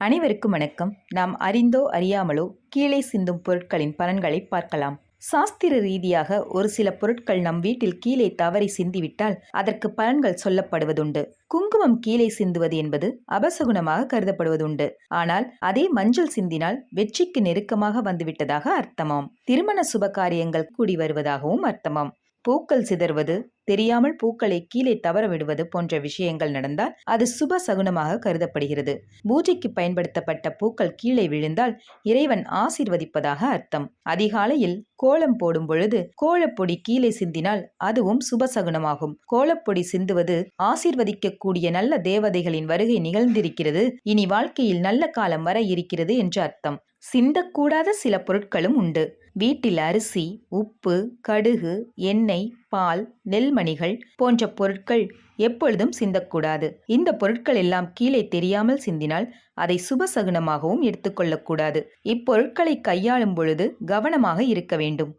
அனைவருக்கும் வணக்கம். நாம் அறிந்தோ அறியாமலோ கீழே சிந்தும் பொருட்களின் பலன்களை பார்க்கலாம். சாஸ்திர ரீதியாக ஒரு சில பொருட்கள் நம் வீட்டில் கீழே தவறி சிந்திவிட்டால் அதற்கு பலன்கள் சொல்லப்படுவதுண்டு. குங்குமம் கீழே சிந்துவது என்பது அபசகுணமாக கருதப்படுவதுண்டு. ஆனால் அதே மஞ்சள் சிந்தினால் வெற்றிக்கு நெருக்கமாக வந்துவிட்டதாக அர்த்தமாம். திருமண சுப காரியங்கள் கூடி வருவதாகவும் அர்த்தமாம். பூக்கள் சிதறுவது தெரியாமல் பூக்களை கீழே தவற விடுவது போன்ற விஷயங்கள் நடந்தால் அது சுப சகுனமாக கருதப்படுகிறது. பூஜைக்கு பயன்படுத்தப்பட்ட பூக்கள் கீழே விழுந்தால் இறைவன் ஆசீர்வதிப்பதாக அர்த்தம். அதிகாலையில் கோலம் போடும் பொழுது கோலப்பொடி கீழே சிந்தினால் அதுவும் சுபசகுனமாகும் கோலப்பொடி சிந்துவது ஆசீர்வதிக்கக்கூடிய நல்ல தேவதைகளின் வருகை நிகழ்ந்திருக்கிறது. இனி வாழ்க்கையில் நல்ல காலம் வர இருக்கிறது என்று அர்த்தம். சிந்தக்கூடாத சில பொருட்களும் உண்டு. வீட்டில் அரிசி உப்பு கடுகு எண்ணெய் பால் நெல்மணிகள் போன்ற பொருட்கள் எப்பொழுதும் சிந்தக்கூடாது. இந்த பொருட்கள் எல்லாம் கீழே தெரியாமல் சிந்தினால் அதை சுபசகுனமாகவும் எடுத்துக்கொள்ளக்கூடாது. இப்பொருட்களை கையாளும் பொழுது கவனமாக இருக்க வேண்டும்.